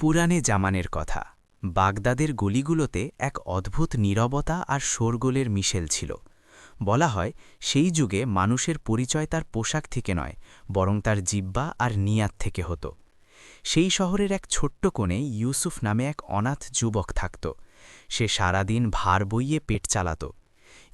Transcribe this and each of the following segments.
পুরানে জামানের কথা। বাগদাদের গলিগুলোতে এক অদ্ভুত নীরবতা আর শোরগোলের মিশেল ছিল। বলা হয়, সেই যুগে মানুষের পরিচয় তার পোশাক থেকে নয়, বরং তার জিব্বা আর নিয়াত থেকে হতো। সেই শহরের এক ছোট্ট কোণে ইউসুফ নামে এক অনাথ যুবক থাকত। সে সারাদিন ভার বইয়ে পেট চালাত।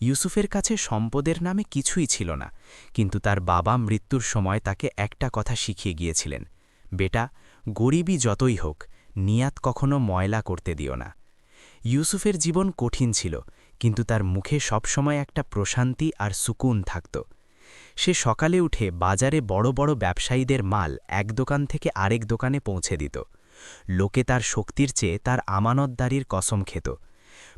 ইউসুফের কাছে সম্পদের নামে কিছুই ছিল না, কিন্তু তার বাবা মৃত্যুর সময় তাকে একটা কথা শিখিয়ে গিয়েছিলেন। বেটা, গরিবই যতই হোক নিয়াত কখনো ময়লা করতে দিও না। ইউসুফের জীবন কঠিন ছিল, কিন্তু তার মুখে সবসময় একটা প্রশান্তি আর সুকুন থাকত। সে সকালে উঠে বাজারে বড় বড় ব্যবসায়ীদের মাল এক দোকান থেকে আরেক দোকানে পৌঁছে দিত। লোকে তার শক্তির চেয়ে তার আমানতদারির কসম খেত।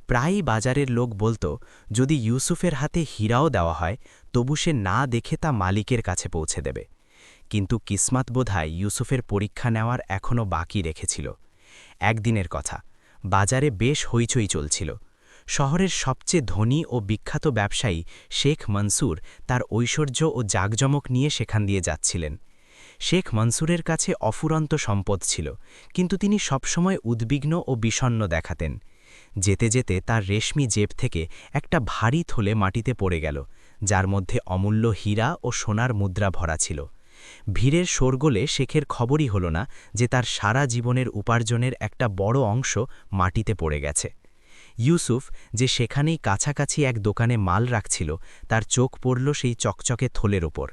প্রায়ই বাজারের লোক বলতো, যদি ইউসুফের হাতে হীরাও দেওয়া হয়, তবু সে না দেখে তা মালিকের কাছে পৌঁছে দেবে। কিন্তু কিসমাত বোধহয় ইউসুফের পরীক্ষা নেওয়ার এখনও বাকি রেখেছিল। একদিনের কথা। বাজারে বেশ হইচই চলছিল। শহরের সবচেয়ে ধনী ও বিখ্যাত ব্যবসায়ী শেখ মনসুর তার ঐশ্বর্য ও জাকজমক নিয়ে সেখান দিয়ে যাচ্ছিলেন। শেখ মনসুরের কাছে অফুরন্ত সম্পদ ছিল, কিন্তু তিনি সবসময় উদ্বিগ্ন ও বিষণ্ন দেখাতেন। যেতে যেতে তার রেশমি জেব থেকে একটা ভারী থলে মাটিতে পড়ে গেল, যার মধ্যে অমূল্য হীরা ও সোনার মুদ্রা ভরা ছিল। ভিড়ের শোরগোলে শেখের খবরই হল না যে তার সারা জীবনের উপার্জনের একটা বড় অংশ মাটিতে পড়ে গেছে। ইউসুফ যে সেখানেই কাছাকাছি এক দোকানে মাল রাখছিল, তার চোখ পড়ল সেই চকচকে থলের ওপর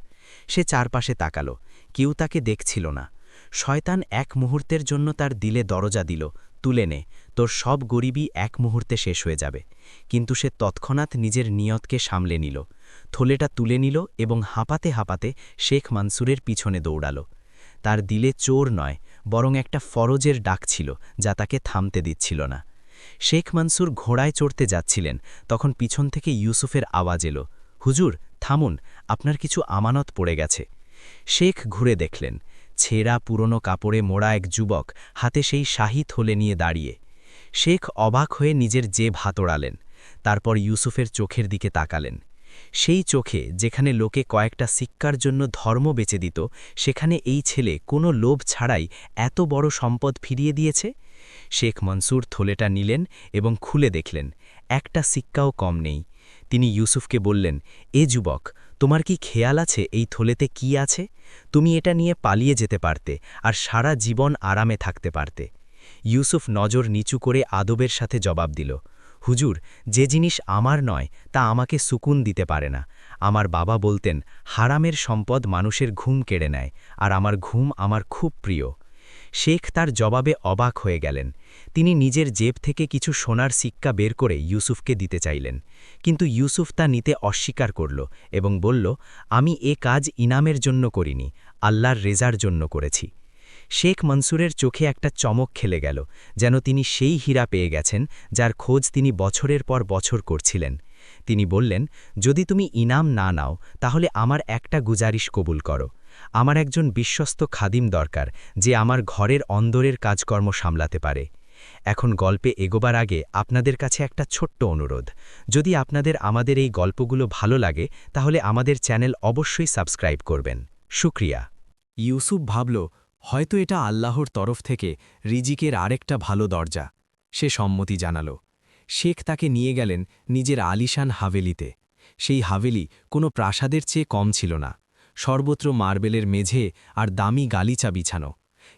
সে চারপাশে তাকালো, কেউ তাকে দেখছিল না। শয়তান এক মুহূর্তের জন্য তার দিলে দরজা দিল, তুলে নে, তোর সব গরিবই এক মুহূর্তে শেষ হয়ে যাবে। কিন্তু সে তৎক্ষণাৎ নিজের নিয়তকে সামলে নিল। থলেটা তুলে নিল এবং হাঁপাতে হাঁপাতে শেখ মানসুরের পিছনে দৌড়াল। তার দিলে চোর নয়, বরং একটা ফরজের ডাক ছিল যা তাকে থামতে দিচ্ছিল না। শেখ মানসুর ঘোড়ায় চড়তে যাচ্ছিলেন, তখন পিছন থেকে ইউসুফের আওয়াজ এলো, হুজুর, থামুন, আপনার কিছু আমানত পড়ে গেছে। শেখ ঘুরে দেখলেন, ছেঁড়া পুরনো কাপড়ে মোড়া এক যুবক হাতে সেই শাহি থলে নিয়ে দাঁড়িয়ে। শেখ অবাক হয়ে নিজের জেব হাতড়ালেন, তারপর ইউসুফের চোখের দিকে তাকালেন। সেই চোখে যেখানে লোকে কয়েকটা শিক্ষার জন্য ধর্ম বেচে দিত, সেখানে এই ছেলে কোনো লোভ ছাড়াই এত বড় সম্পদ ফিরিয়ে দিয়েছে? শেখ মনসুর থলেটা নিলেন এবং খুলে দেখলেন, একটা সিক্কাও কম নেই। তিনি ইউসুফকে বললেন, এ যুবক, তোমার কি খেয়াল আছে এই থলেতে কি আছে? তুমি এটা নিয়ে পালিয়ে যেতে পারতে আর সারা জীবন আরামে থাকতে পারতে। ইউসুফ নজর নিচু করে আদবের সাথে জবাব দিল হুজুর, যে জিনিস আমার নয়, তা আমাকে সুকুন দিতে পারে না। আমার বাবা বলতেন, হারামের সম্পদ মানুষের ঘুম কেড়ে নেয়, আর আমার ঘুম আমার খুব প্রিয়। শেখ তার জবাবে অবাক হয়ে গেলেন। তিনি নিজের জেব থেকে কিছু সোনার সিক্কা বের করে ইউসুফকে দিতে চাইলেন। কিন্তু ইউসুফ তা নিতে অস্বীকার করল এবং বলল, আমি এ কাজ ইনামের জন্য করিনি, আল্লাহর রেজার জন্য করেছি। শেখ মনসুরের চোখে একটা চমক খেলে গেল, যেন তিনি সেই হীরা পেয়ে গেছেন যার খোঁজ তিনি বছরের পর বছর করছিলেন। তিনি বললেন, যদি তুমি ইনাম না নাও, তাহলে আমার একটা গুজারিশ কবুল করো। আমার একজন বিশ্বস্ত খাদিম দরকার, যে আমার ঘরের অন্দরের কাজকর্ম সামলাতে পারে। এখন গল্পে এগোবার আগে আপনাদের কাছে একটা ছোট্ট অনুরোধ। যদি আপনাদের আমাদের এই গল্পগুলো ভালো লাগে, তাহলে আমাদের চ্যানেল অবশ্যই সাবস্ক্রাইব করবেন। শুক্রিয়া। ইউসুফ ভাবল হয়তো এটা আল্লাহর তরফ থেকে রিজিকের আরেকটা ভালো দরজা, সে সম্মতি জানাল। শেখ তাকে নিয়ে গেলেন নিজের আলিশান হাভেলিতে। সেই হাভেলি কোনো প্রাসাদের চেয়ে কম ছিল না। সর্বত্র মার্বেলের মেঝে আর দামি গালিচা বিছানো।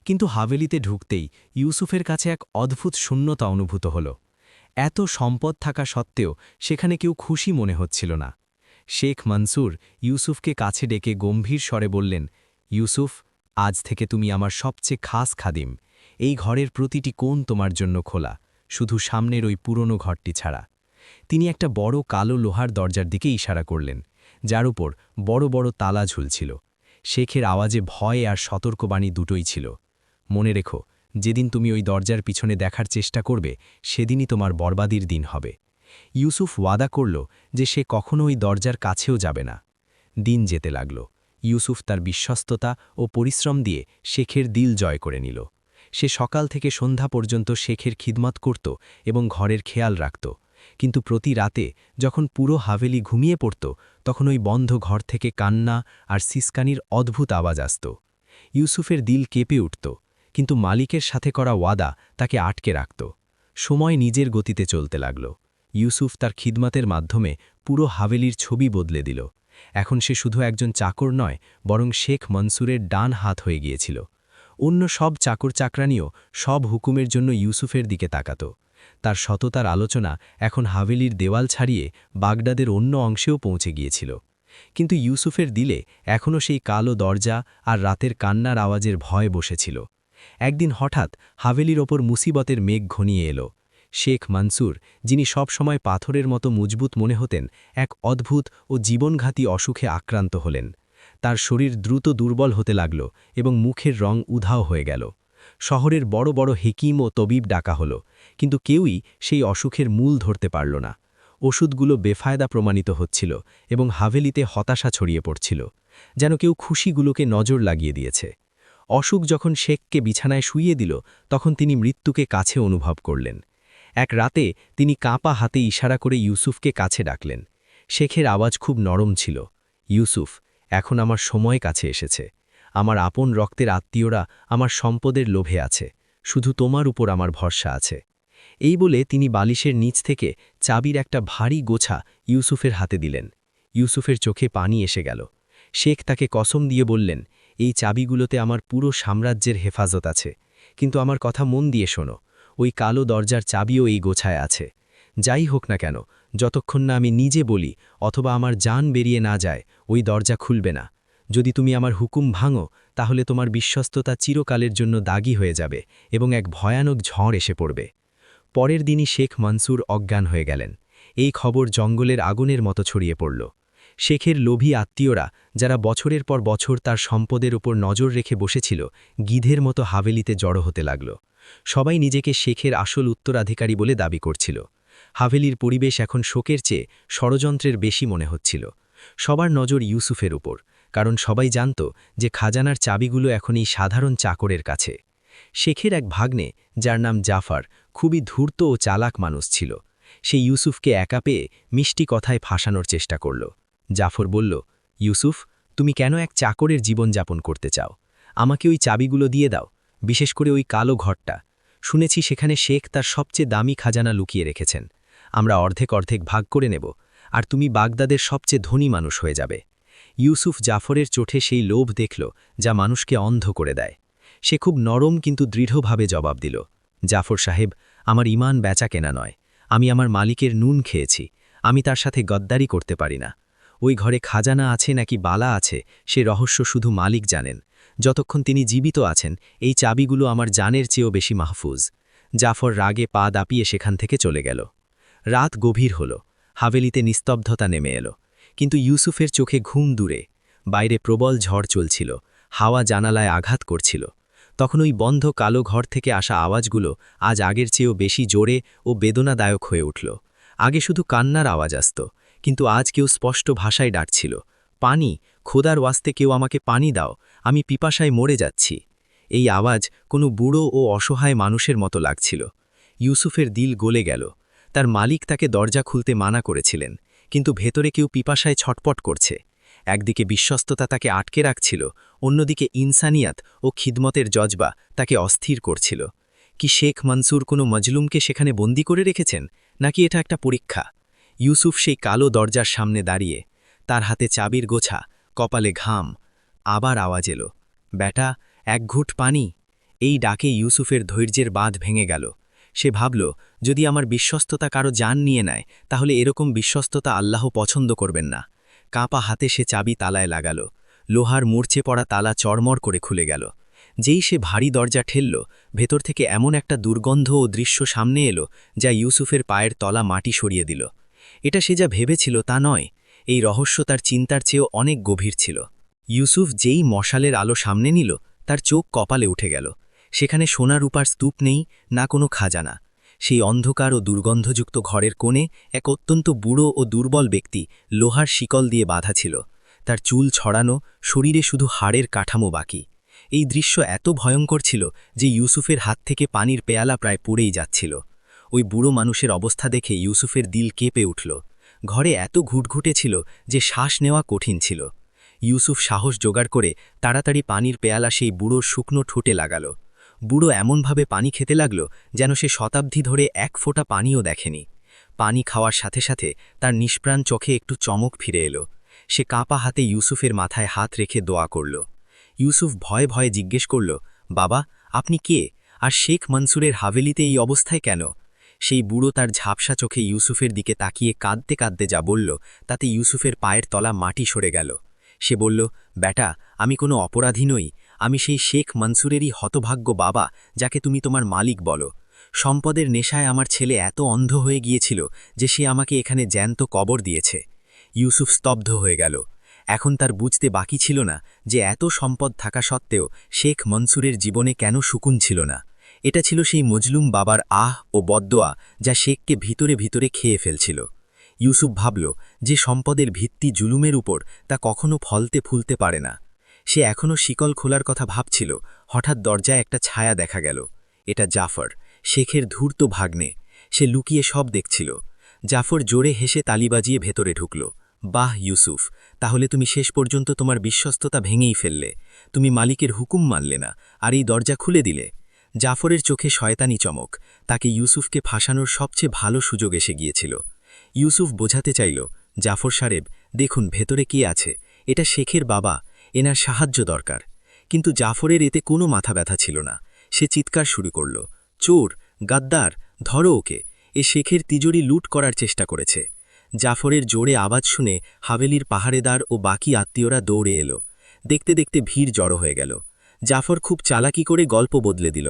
কিন্তু হাভেলিতে ঢুকতেই ইউসুফের কাছে এক অদ্ভুত শূন্যতা অনুভূত হল। এত সম্পদ থাকা সত্ত্বেও সেখানে কেউ খুশি মনে হচ্ছিল না। শেখ মনসুর ইউসুফকে কাছে ডেকে গম্ভীর স্বরে বললেন, ইউসুফ আজ থেকে তুমি আমার সবচেয়ে খাস খাদিম। এই ঘরের প্রতিটি কোণ তোমার জন্য খোলা, শুধু সামনের ওই পুরনো ঘরটি ছাড়া। তিনি একটা বড় কালো লোহার দরজার দিকে ইশারা করলেন, যার উপর বড় বড় তালা ঝুলছিল। শেখের আওয়াজে ভয় আর সতর্কবাণী দুটোই ছিল। মনে রেখো, যেদিন তুমি ওই দরজার পিছনে দেখার চেষ্টা করবে, সেদিনই তোমার বরবাদির দিন হবে। ইউসুফ ওয়াদা করল যে সে কখনো ওই দরজার কাছেও যাবে না। দিন যেতে লাগল। ইউসুফ তার বিশ্বস্ততা ও পরিশ্রম দিয়ে শেখের দিল জয় করে নিল। সে সকাল থেকে সন্ধ্যা পর্যন্ত শেখের খিদমত করত এবং ঘরের খেয়াল রাখত। কিন্তু প্রতি রাতে যখন পুরো হাভেলি ঘুমিয়ে পড়ত, তখন ওই বন্ধ ঘর থেকে কান্না আর সিসকানির অদ্ভুত আওয়াজ আসত। ইউসুফের দিল কেঁপে উঠত, কিন্তু মালিকের সাথে করা ওয়াদা তাকে আটকে রাখত। সময় নিজের গতিতে চলতে লাগল। ইউসুফ তার খিদমাতের মাধ্যমে পুরো হাভেলির ছবি বদলে দিল। এখন সে শুধু একজন চাকর নয়, বরং শেখ মনসুরের ডান হাত হয়ে গিয়েছিল। অন্য সব চাকর চাকরানিও সব হুকুমের জন্য ইউসুফের দিকে তাকাত। তার সততার আলোচনা এখন হাভেলির দেওয়াল ছাড়িয়ে বাগদাদের অন্য অংশেও পৌঁছে গিয়েছিল। কিন্তু ইউসুফের দিলে এখনও সেই কালো দরজা আর রাতের কান্নার আওয়াজের ভয় বসেছিল। একদিন হঠাৎ হাভেলির ওপর মুসিবতের মেঘ ঘনিয়ে এলো। শেখ মানসুর, যিনি সবসময় পাথরের মতো মজবুত মনে হতেন, এক অদ্ভুত ও জীবনঘাতী অসুখে আক্রান্ত হলেন। তার শরীর দ্রুত দুর্বল হতে লাগল এবং মুখের রং উধাও হয়ে গেল। শহরের বড় বড় হেকিম ও তবিব ডাকা হল, কিন্তু কেউই সেই অসুখের মূল ধরতে পারল না। ওষুধগুলো বেফায়দা প্রমাণিত হচ্ছিল এবং হাভেলিতে হতাশা ছড়িয়ে পড়ছিল, যেন কেউ খুশিগুলোকে নজর লাগিয়ে দিয়েছে। অসুখ যখন শেখকে বিছানায় শুইয়ে দিল, তখন তিনি মৃত্যুকে কাছে অনুভব করলেন। এক রাতে তিনি কাঁপা হাতে ইশারা করে ইউসুফকে কাছে ডাকলেন। শেখের আওয়াজ খুব নরম ছিল। ইউসুফ, এখন আমার সময় কাছে এসেছে। আমার আপন রক্তের আত্মীয়রা আমার সম্পদের লোভে আছে। শুধু তোমার উপর আমার ভরসা আছে। এই বলে তিনি বালিশের নিচ থেকে চাবির একটা ভারী গোছা ইউসুফের হাতে দিলেন। ইউসুফের চোখে পানি এসে গেল। শেখ তাকে কসম দিয়ে বললেন, এই চাবিগুলোতে আমার পুরো সাম্রাজ্যের হেফাজত আছে। কিন্তু আমার কথা মন দিয়ে শোনো। ওই কালো দরজার চাবিও এই গোছায় আছে। যাই হোক না কেন, যতক্ষণ না আমি নিজে বলি অথবা আমার যান বেরিয়ে না যায়, ওই দরজা খুলবে না। যদি তুমি আমার হুকুম ভাঙো, তাহলে তোমার বিশ্বস্ততা চিরকালের জন্য দাগি হয়ে যাবে এবং এক ভয়ানক ঝড় এসে পড়বে। পরের দিনই শেখ মনসুর অজ্ঞান হয়ে গেলেন। এই খবর জঙ্গলের আগুনের মতো ছড়িয়ে পড়ল। শেখের লোভী আত্মীয়রা, যারা বছরের পর বছর তার সম্পদের উপর নজর রেখে বসেছিল, গিধের মতো হাভেলিতে জড়ো হতে লাগল। সবাই নিজেকে শেখের আসল উত্তরাধিকারী বলে দাবি করছিল। হাভেলির পরিবেশ এখন শোকের চেয়ে ষড়যন্ত্রের বেশি মনে হচ্ছিল। সবার নজর ইউসুফের উপর, কারণ সবাই জানত যে খাজানার চাবিগুলো এখন এই সাধারণ চাকরের কাছে। শেখের এক ভাগ্নে, যার নাম জাফার, খুবই ধূর্ত ও চালাক মানুষ ছিল। সে ইউসুফকে একা পেয়ে মিষ্টি কথায় ফাঁসানোর চেষ্টা করল। জাফর বলল, ইউসুফ, তুমি কেন এক চাকরের জীবন যাপন করতে চাও? আমাকে ওই চাবিগুলো দিয়ে দাও, বিশেষ করে ওই কালো ঘরটা। শুনেছি সেখানে শেখ তার সবচেয়ে দামি খাজানা লুকিয়ে রেখেছেন। আমরা অর্ধেক অর্ধেক ভাগ করে নেব, আর তুমি বাগদাদের সবচেয়ে ধনী মানুষ হয়ে যাবে ইউসুফ জাফরের চোখে সেই লোভ দেখল, যা মানুষকে অন্ধ করে দেয়। সে খুব নরম কিন্তু দৃঢ়ভাবে জবাব দিল, জাফর সাহেব, আমার ইমান বেচা কেনা নয়। আমি আমার মালিকের নুন খেয়েছি। আমি তার সাথে গদ্দারি করতে পারি না। ওই ঘরে খাজানা আছে নাকি বালা আছে, সে রহস্য শুধু মালিক জানেন। যতক্ষণ তিনি জীবিত আছেন, এই চাবিগুলো আমার জানের চেয়েও বেশি মাহফুজ। জাফর রাগে পা দাপিয়ে সেখান থেকে চলে গেল। রাত গভীর হল। হাভেলিতে নিস্তব্ধতা নেমে এলো। কিন্তু ইউসুফের চোখে ঘুম দূরে। বাইরে প্রবল ঝড় চলছিল। হাওয়া জানালায় আঘাত করছিল। তখন ওই বন্ধ কালো ঘর থেকে আসা আওয়াজগুলো আজ আগের চেয়েও বেশি জোরে ও বেদনাদায়ক হয়ে উঠল। আগে শুধু কান্নার আওয়াজ আসত। কিন্তু আজ কেউ স্পষ্ট ভাষায় ডাকছিল, পানি, খোদার ওয়াস্তে কেউ আমাকে পানি দাও, আমি পিপাসায় মরে যাচ্ছি। এই আওয়াজ কোনো বুড়ো ও অসহায় মানুষের মতো লাগছিল। ইউসুফের দিল গলে গেল। তার মালিক তাকে দরজা খুলতে মানা করেছিলেন, কিন্তু ভেতরে কেউ পিপাসায় ছটপট করছে। একদিকে বিশ্বস্ততা তাকে আটকে রাখছিল, অন্যদিকে ইনসানিয়াত ও খিদমতের জজবা তাকে অস্থির করছিল। কি শেখ মনসুর কোনো মজলুমকে সেখানে বন্দি করে রেখেছেন? নাকি এটা একটা পরীক্ষা? ইউসুফ সেই কালো দরজার সামনে দাঁড়িয়ে, তার হাতে চাবির গোছা, কপালে ঘাম, আবার আওয়াজ এলো ব্যাটা এক ঘুট পানি। এই ডাকে ইউসুফের ধৈর্যের বাঁধ ভেঙে গেল। সে ভাবল, যদি আমার বিশ্বস্ততা কারও যান নিয়ে নেয়, তাহলে এরকম বিশ্বস্ততা আল্লাহ পছন্দ করবেন না। কাঁপা হাতে সে চাবি তালায় লাগাল, লোহার মূর্ছে পড়া তালা চড়মড় করে খুলে গেল। যেই সে ভারী দরজা ঠেলল, ভেতর থেকে এমন একটা দুর্গন্ধ ও দৃশ্য সামনে এলো, যা ইউসুফের পায়ের তলা মাটি সরিয়ে দিল। এটা সে যা ভেবেছিল তা নয়, এই রহস্য তার চিন্তার চেয়েও অনেক গভীর ছিল। ইউসুফ যেই মশালের আলো সামনে নিল, তার চোখ কপালে উঠে গেল। সেখানে সোনা রূপার স্তূপ নেই, না কোনো খাজানা। সেই অন্ধকার ও দুর্গন্ধযুক্ত ঘরের কোণে এক অত্যন্ত বুড়ো ও দুর্বল ব্যক্তি লোহার শিকল দিয়ে বাঁধা ছিল। তার চুল ছড়ানো, শরীরে শুধু হাড়ের কাঠামো বাকি। এই দৃশ্য এত ভয়ঙ্কর ছিল যে ইউসুফের হাত থেকে পানির পেয়ালা প্রায় পড়েই যাচ্ছিল। ওই বুড়ো মানুষের অবস্থা দেখে ইউসুফের দিল কেঁপে উঠল। ঘরে এত ঘুটঘুটে ছিল যে শ্বাস নেওয়া কঠিন ছিল। ইউসুফ সাহস জোগাড় করে তাড়াতাড়ি পানির পেয়ালা সেই বুড়োর শুকনো ঠোঁটে লাগাল। বুড়ো এমনভাবে পানি খেতে লাগল যেন সে শতাব্দী ধরে এক ফোঁটা পানিও দেখেনি। পানি খাওয়ার সাথে সাথে তার নিষ্প্রাণ চোখে একটু চমক ফিরে এলো। সে কাঁপা হাতে ইউসুফের মাথায় হাত রেখে দোয়া করল। ইউসুফ ভয়ে ভয়ে জিজ্ঞেস করল, বাবা, আপনি কে? আর শেখ মনসুরের হাভেলিতে এই অবস্থায় কেন? সেই বুড়ো তার ঝাপসা চোখে ইউসুফের দিকে তাকিয়ে কাঁদতে কাঁদতে যা বলল, তাতে ইউসুফের পায়ের তলা মাটি সরে গেল। সে বলল, ব্যাটা, আমি কোনো অপরাধী নই। আমি সেই শেখ মনসুরেরই হতভাগ্য বাবা, যাকে তুমি তোমার মালিক বলো। সম্পদের নেশায় আমার ছেলে এত অন্ধ হয়ে গিয়েছিল যে সে আমাকে এখানে জ্যান্ত কবর দিয়েছে। ইউসুফ স্তব্ধ হয়ে গেল। এখন তার বুঝতে বাকি ছিল না যে এত সম্পদ থাকা সত্ত্বেও শেখ মনসুরের জীবনে কেন সুকুন ছিল না। এটা ছিল সেই মজলুম বাবার আহ ও বদোয়া যা শেখকে ভিতরে ভিতরে খেয়ে ফেলছিল। ইউসুফ ভাবল, যে সম্পদের ভিত্তি জুলুমের উপর, তা কখনো ফলতে ফুলতে পারে না। সে এখনও শিকল খোলার কথা ভাবছিল, হঠাৎ দরজায় একটা ছায়া দেখা গেল। এটা জাফর, শেখের ধূর্ত ভাগ্নে। সে লুকিয়ে সব দেখছিল। জাফর জোরে হেসে তালি বাজিয়ে ভেতরে ঢুকল। বাহ, ইউসুফ, তাহলে তুমি শেষ পর্যন্ত তোমার বিশ্বস্ততা ভেঙেই ফেললে। তুমি মালিকের হুকুম মানলে না, আর এই দরজা খুলে দিলে। জাফরের চোখে শয়তানি চমক। তাকে ইউসুফকে ফাঁসানোর সবচেয়ে ভালো সুযোগ এসে গিয়েছিল। ইউসুফ বোঝাতে চাইল, জাফর সারেব দেখুন ভেতরে কে আছে। এটা শেখের বাবা, এনার সাহায্য দরকার। কিন্তু জাফরের এতে কোনো মাথা ব্যথা ছিল না। সে চিৎকার শুরু করল, চোর, গাদ্দার, ধরো ওকে। এ শেখের তিজোরি লুট করার চেষ্টা করেছে জাফরের জোরে আওয়াজ শুনে হাভেলির পাহাড়েদার ও বাকি আত্মীয়রা দৌড়ে এলো। দেখতে দেখতে ভিড় জড়ো হয়ে গেল। জাফর খুব চালাকি করে গল্প বদলে দিল।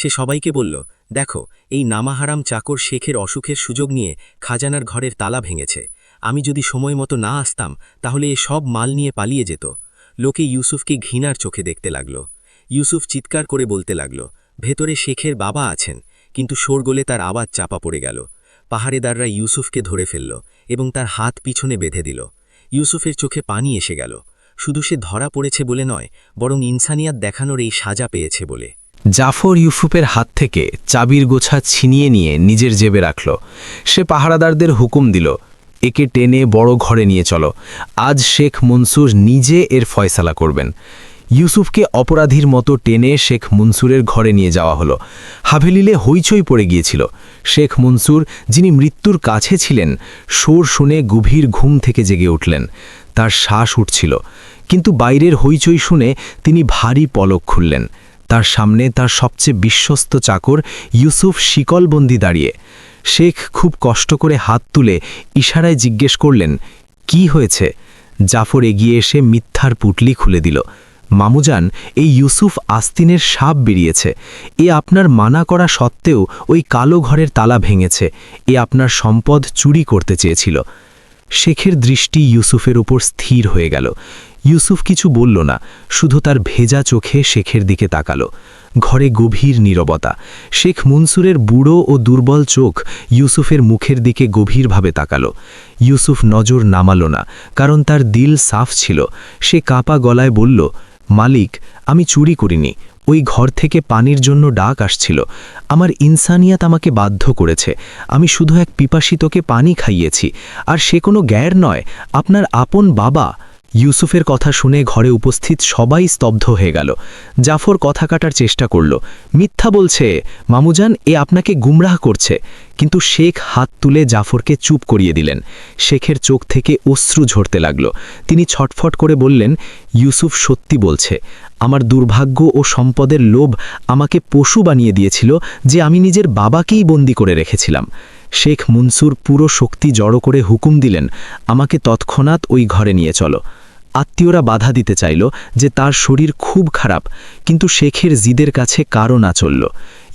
সে সবাইকে বলল, দেখো, এই নামাহারাম চাকর শেখের অসুখের সুযোগ নিয়ে খাজানার ঘরের তালা ভেঙেছে। আমি যদি সময় মতো না আসতাম, তাহলে এ সব মাল নিয়ে পালিয়ে যেত। লোকে ইউসুফকে ঘৃণার চোখে দেখতে লাগল। ইউসুফ চিৎকার করে বলতে লাগল, ভেতরে শেখের বাবা আছেন, কিন্তু শোরগোলে তার আওয়াজ চাপা পড়ে গেল। পাহাড়েদাররা ইউসুফকে ধরে ফেলল এবং তার হাত পিছনে বেঁধে দিল। ইউসুফের চোখে পানি এসে গেল। শুধু সে ধরা পড়েছে বলে নয়, বরং ইনসানিয়াত দেখানোর এই সাজা পেয়েছে বলে। জাফর ইউসুফের হাত থেকে চাবির গোছা ছিনিয়ে নিয়ে নিজের জেবে রাখল। সে পাহারাদারদের হুকুম দিল, একে টেনে বড় ঘরে নিয়ে চলো। আজ শেখ মনসুর নিজে এর ফয়সালা করবেন। ইউসুফকে অপরাধীর মতো টেনে শেখ মনসুরের ঘরে নিয়ে যাওয়া হলো। হাভেলিলে হইচই পড়ে গিয়েছিল। শেখ মনসুর, যিনি মৃত্যুর কাছে ছিলেন, সোর শুনে গভীর ঘুম থেকে জেগে উঠলেন। তার শ্বাস উঠছিল, কিন্তু বাইরের হইচই শুনে তিনি ভারী পলক খুললেন। তার সামনে তার সবচেয়ে বিশ্বস্ত চাকর ইউসুফ শিকলবন্দি দাঁড়িয়ে। শেখ খুব কষ্ট করে হাত তুলে ইশারায় জিজ্ঞেস করলেন, কি হয়েছে? জাফর এগিয়ে এসে মিথ্যার পুটলি খুলে দিল, মামুজান, এই ইউসুফ আস্তিনের সাপ বেরিয়েছে। এ আপনার মানা করা সত্ত্বেও ওই কালো ঘরের তালা ভেঙেছে। এ আপনার সম্পদ চুরি করতে চেয়েছিল। শেখের দৃষ্টি ইউসুফের ওপর স্থির হয়ে গেল। ইউসুফ কিছু বলল না, শুধু তার ভেজা চোখে শেখের দিকে তাকালো। ঘরে গভীর নীরবতা। শেখ মনসুরের বুড়ো ও দুর্বল চোখ ইউসুফের মুখের দিকে গভীরভাবে তাকালো। ইউসুফ নজর নামালো না, কারণ তার দিল সাফ ছিল। সে কাঁপা গলায় বলল, মালিক, আমি চুরি করিনি। ওই ঘর থেকে পানির জন্য ডাক আসছিল। আমার ইনসানিয়াত আমাকে বাধ্য করেছে। আমি শুধু এক পিপাসিতকে পানি খাইয়েছি। আর সে কোনো গ্যার নয়, আপনার আপন বাবা ইউসুফের কথা শুনে ঘরে উপস্থিত সবাই স্তব্ধ হয়ে গেল। জাফর কথা কাটার চেষ্টা করল। মিথ্যা বলছে, মামুজান, এ আপনাকে গুমরাহ করছে। কিন্তু শেখ হাত তুলে জাফরকে চুপ করিয়ে দিলেন। শেখের চোখ থেকে অশ্রু ঝরতে লাগল। তিনি ছটফট করে বললেন, ইউসুফ সত্যি বলছে, আমার দুর্ভাগ্য ও সম্পদের লোভ আমাকে পশু বানিয়ে দিয়েছিল যে আমি নিজের বাবাকেই বন্দি করে রেখেছিলাম। শেখ মুনসুর পুরো শক্তি জড়ো করে হুকুম দিলেন, আমাকে তৎক্ষণাৎ ওই ঘরে নিয়ে চলো। আত্মীয়রা বাধা দিতে চাইল যে তার শরীর খুব খারাপ, কিন্তু শেখের জিদের কাছে কারও না চলল।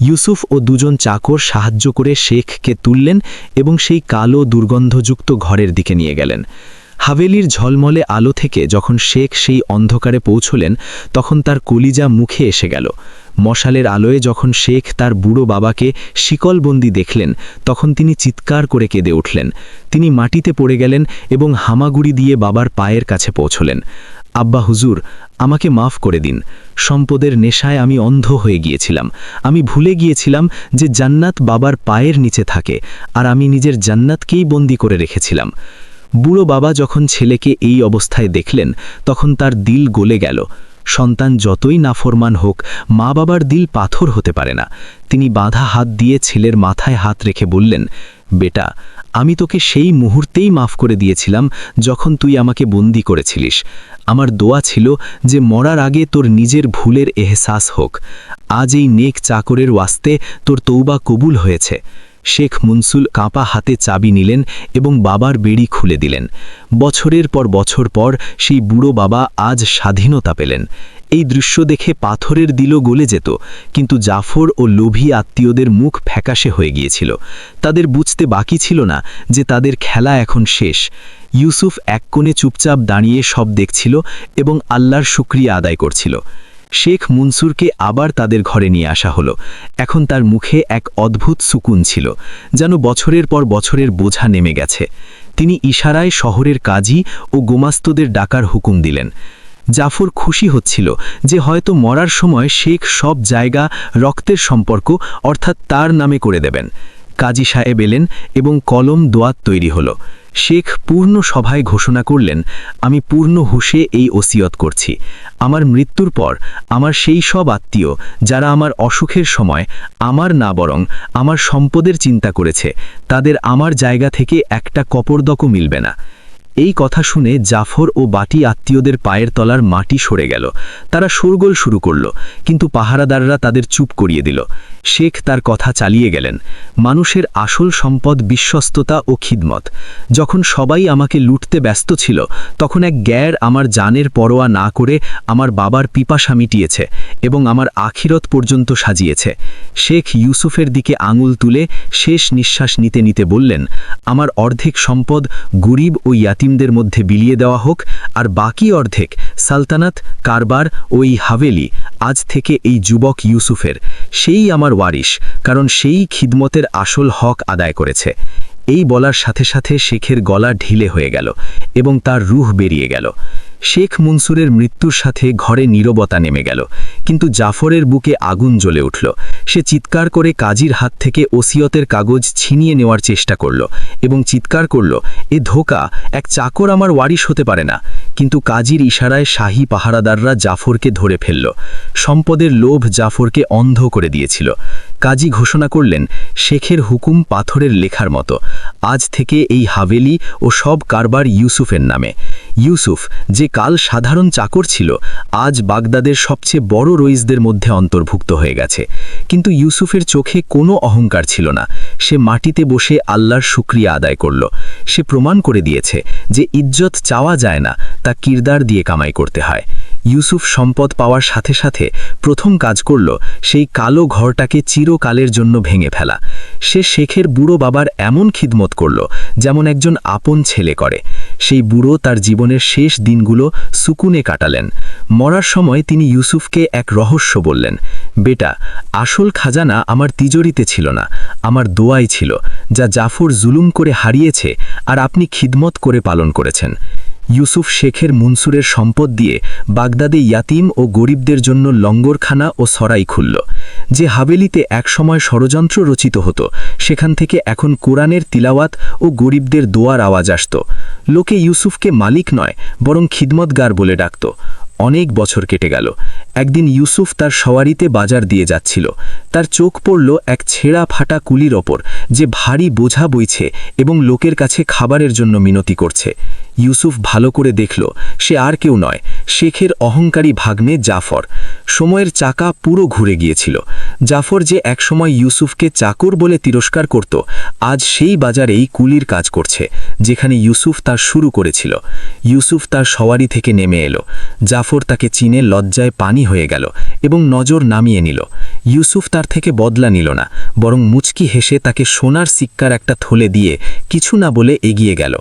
ইউসুফ ও দুজন চাকর সাহায্য করে শেখকে তুললেন এবং সেই কালো দুর্গন্ধযুক্ত ঘরের দিকে নিয়ে গেলেন। হাভেলির ঝলমলে আলো থেকে যখন শেখ সেই অন্ধকারে পৌঁছলেন, তখন তার কলিজা মুখে এসে গেল। মশালের আলোয় যখন শেখ তার বুড়ো বাবাকে শিকলবন্দি দেখলেন, তখন তিনি চিৎকার করে কেঁদে উঠলেন। তিনি মাটিতে পড়ে গেলেন এবং হামাগুড়ি দিয়ে বাবার পায়ের কাছে পৌঁছলেন। আব্বা হুজুর, আমাকে মাফ করে দিন। সম্পদের নেশায় আমি অন্ধ হয়ে গিয়েছিলাম। আমি ভুলে গিয়েছিলাম যে জান্নাত বাবার পায়ের নিচে থাকে আর আমি নিজের জান্নাতকেই বন্দি করে রেখেছিলাম। বুড়ো বাবা যখন ছেলেকে এই অবস্থায় দেখলেন, তখন তার দিল গলে গেল। সন্তান যতই নাফরমান হোক মা বাবার দিল পাথর হতে পারে না। তিনি বাঁধা হাত দিয়ে ছেলের মাথায় হাত রেখে বললেন, বেটা, আমি তোকে সেই মুহূর্তেই মাফ করে দিয়েছিলাম যখন তুই আমাকে বন্দি করেছিলিস। আমার দোয়া ছিল যে মরার আগে তোর নিজের ভুলের এহসাস হোক। আজ এই নেক চাকরের ওয়াস্তে তোর তৌবা কবুল হয়েছে। শেখ মুনসুল কাঁপা হাতে চাবি নিলেন এবং বাবার বেড়ি খুলে দিলেন। বছরের পর বছর পর সেই বুড়ো বাবা আজ স্বাধীনতা পেলেন। এই দৃশ্য দেখে পাথরের দিলও গলে যেত, কিন্তু জাফর ও লোভী আত্মীয়দের মুখ ফ্যাকাশে হয়ে গিয়েছিল। তাদের বুঝতে বাকি ছিল না যে তাদের খেলা এখন শেষ। ইউসুফ এক কোণে চুপচাপ দাঁড়িয়ে সব দেখছিল এবং আল্লাহর শুক্রিয়া আদায় করছিল। শেখ মুনসুরকে আবার তাদের ঘরে নিয়ে আসা হলো। এখন তার মুখে এক অদ্ভুত সুকুন ছিল, যেন বছরের পর বছরের বোঝা নেমে গেছে। তিনি ইশারায় শহরের কাজী ও গোমাস্তদের ডাকার হুকুম দিলেন। জাফর খুশি হচ্ছিল যে হয়তো মরার সময় শেখ সব জায়গা রক্তের সম্পর্ক অর্থাৎ তার নামে করে দেবেন। কাজী সাহেব এলেন এবং কলম দোয়াত তৈরি হল। শেখ পূর্ণ সভায় ঘোষণা করলেন, আমি পূর্ণ হুশে এই ওসিয়ত করছি। আমার মৃত্যুর পর আমার সেই সব আত্মীয় যারা আমার অসুখের সময় আমার না বরং আমার সম্পদের চিন্তা করেছে, তাদের আমার জায়গা থেকে একটা কপরদকও মিলবে না। এই কথা শুনে জাফর ও বাটি আত্মীয়দের পায়ের তলার মাটি সরে গেল। তারা শোরগোল শুরু করল, কিন্তু পাহারাদাররা তাদের চুপ করিয়ে দিল। শেখ তার কথা চালিয়ে গেলেন। মানুষের আসল সম্পদ বিশ্বস্ততা ও খিদমত। যখন সবাই আমাকে লুটতে ব্যস্ত ছিল, তখন এক গ্যার আমার জানের পরোয়া না করে আমার বাবার পিপাসা মিটিয়েছে এবং আমার আখিরত পর্যন্ত সাজিয়েছে। শেখ ইউসুফের দিকে আঙুল তুলে শেষ নিঃশ্বাস নিতে নিতে বললেন, আমার অর্ধেক সম্পদ গরিব ও ইয়াতিমদের মধ্যে বিলিয়ে দেওয়া হোক, আর বাকি অর্ধেক সালতানাত, কারবার ও এই হাভেলি আজ থেকে এই যুবক ইউসুফের। সেই আমার ওয়ারিশ, কারণ সেই খিদমতের আসল হক আদায় করেছে। এই বলার সাথে সাথে শেখের গলা ঢিলে হয়ে গেল এবং তার রুহ বেরিয়ে গেল। শেখ মনসুরের মৃত্যুর সাথে ঘরে নীরবতা নেমে গেল, কিন্তু জাফরের বুকে আগুন জ্বলে উঠল। সে চিৎকার করে কাজীর হাত থেকে ওসিয়তের কাগজ ছিনিয়ে নেওয়ার চেষ্টা করল এবং চিৎকার করল, এ ধোকা, এক চাকর আমার ওয়ারিশ হতে পারে না। কিন্তু কাজীর ইশারায় শাহী পাহারাদাররা জাফরকে ধরে ফেলল। সম্পদের লোভ জাফরকে অন্ধ করে দিয়েছিল। কাজী ঘোষণা করলেন শেখের হুকুম পাথরের লেখার মতো। আজ থেকে এই হাভেলি ও সব কারবার ইউসুফের নামে। ইউসুফ, যে কাল সাধারণ চাকর ছিল, আজ বাগদাদের সবচেয়ে বড় রইসদের মধ্যে অন্তর্ভুক্ত হয়ে গেছে। কিন্তু ইউসুফের চোখে কোনো অহংকার ছিল না। সে মাটিতে বসে আল্লাহর শুক্রিয়া আদায় করল। সে প্রমাণ করে দিয়েছে যে ইজ্জত চাওয়া যায় না, তা কিরদার দিয়ে কামাই করতে হয়। ইউসুফ সম্পদ পাওয়ার সাথে সাথে প্রথম কাজ করল সেই কালো ঘরটাকে চিরকালের জন্য ভেঙে ফেলা। সে শেখের বুড়ো বাবার এমন খিদমত করল যেমন একজন আপন ছেলে করে। সেই বুড়ো তার জীবনের শেষ দিনগুলো সুকুনে কাটালেন। মরার সময় তিনি ইউসুফকে এক রহস্য বললেন, বেটা, আসল খাজানা আমার তিজোরিতে ছিল না, আমার দোয়াই ছিল, যা জাফর জুলুম করে হারিয়েছে আর আপনি খিদমত করে পালন করেছেন। ইউসুফ শেখের মুনসুরের সম্পদ দিয়ে বাগদাদে ইয়াতিম ও গরিবদের জন্য লঙ্গরখানা ও সরাই খুলল, যে হাবেলিতে একসময় ষড়যন্ত্র রচিত হতো। সেখান থেকে এখন কোরআনের তিলাওয়াত ও গরিবদের দোয়ার আওয়াজ আসত। লোকে ইউসুফকে মালিক নয়, বরং খিদমতগার বলে ডাকত। অনেক বছর কেটে গেল। একদিন ইউসুফ তার সওয়ারিতে বাজার দিয়ে যাচ্ছিল। তার চোখ পড়ল এক ছেঁড়া ফাটা কুলির ওপর, যে ভারী বোঝা বইছে এবং লোকের কাছে খাবারের জন্য মিনতি করছে। ইউসুফ ভালো করে দেখল, সে আর কেউ নয়, শেখের অহংকারী ভাগ্নে জাফর। সময়ের চাকা পুরো ঘুরে গিয়েছিল। জাফর যে একসময় ইউসুফকে চাকর বলে তিরস্কার করত, আজ সেই বাজারেই কুলির কাজ করছে, যেখানে ইউসুফ তার শুরু করেছিল। ইউসুফ তার সওয়ারি থেকে নেমে এলো। জাফর তাকে চিনে লজ্জায় পানি হয়ে গেল এবং নজর নামিয়ে নিল। ইউসুফ তার থেকে বদলা নিল না, বরং মুচকি হেসে তাকে সোনার সিক্কার একটা থলে দিয়ে কিছু না বলে এগিয়ে গেল।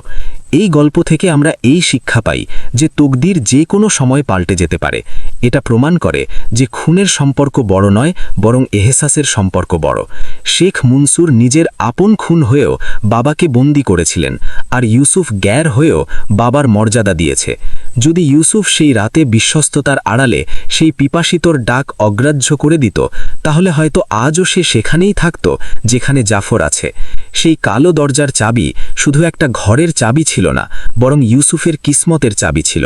এই গল্প থেকে আমরা এই শিক্ষা পাই যে তকদির যে কোনো সময় পাল্টে যেতে পারে। এটা প্রমাণ করে যে খুনের সম্পর্ক বড় নয়, বরং এহেসাসের সম্পর্ক বড়। শেখ মুনসুর নিজের আপন খুন হয়েও বাবাকে বন্দি করেছিলেন আর ইউসুফ গ্যার হয়েও বাবার মর্যাদা দিয়েছে। যদি ইউসুফ সেই রাতে বিশ্বস্ততার আড়ালে সেই পিপাসিতর ডাক অগ্রাহ্য করে দিত, তাহলে হয়তো আজও সে সেখানেই থাকত যেখানে জাফর আছে। সেই কালো দরজার চাবি শুধু একটা ঘরের চাবি ছিল ছিল না, বরং ইউসুফের কিসমতের চাবি ছিল।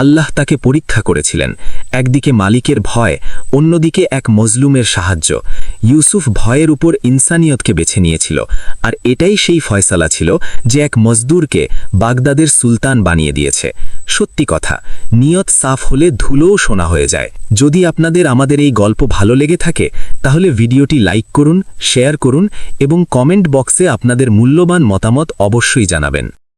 আল্লাহ তাকে পরীক্ষা করেছিলেন, একদিকে মালিকের ভয়, অন্যদিকে এক মজলুমের সাহায্য। ইউসুফ ভয়ের উপর ইনসানিয়তকে বেছে নিয়েছিল, আর এটাই সেই ফয়সালা ছিল যে এক মজদুরকে বাগদাদের সুলতান বানিয়ে দিয়েছে। সত্যি কথা, নিয়ত সাফ হলে ধুলোও শোনা হয়ে যায়। যদি আপনাদের আমাদের এই গল্প ভালো লেগে থাকে, তাহলে ভিডিওটি লাইক করুন, শেয়ার করুন এবং কমেন্ট বক্সে আপনাদের মূল্যবান মতামত অবশ্যই জানাবেন।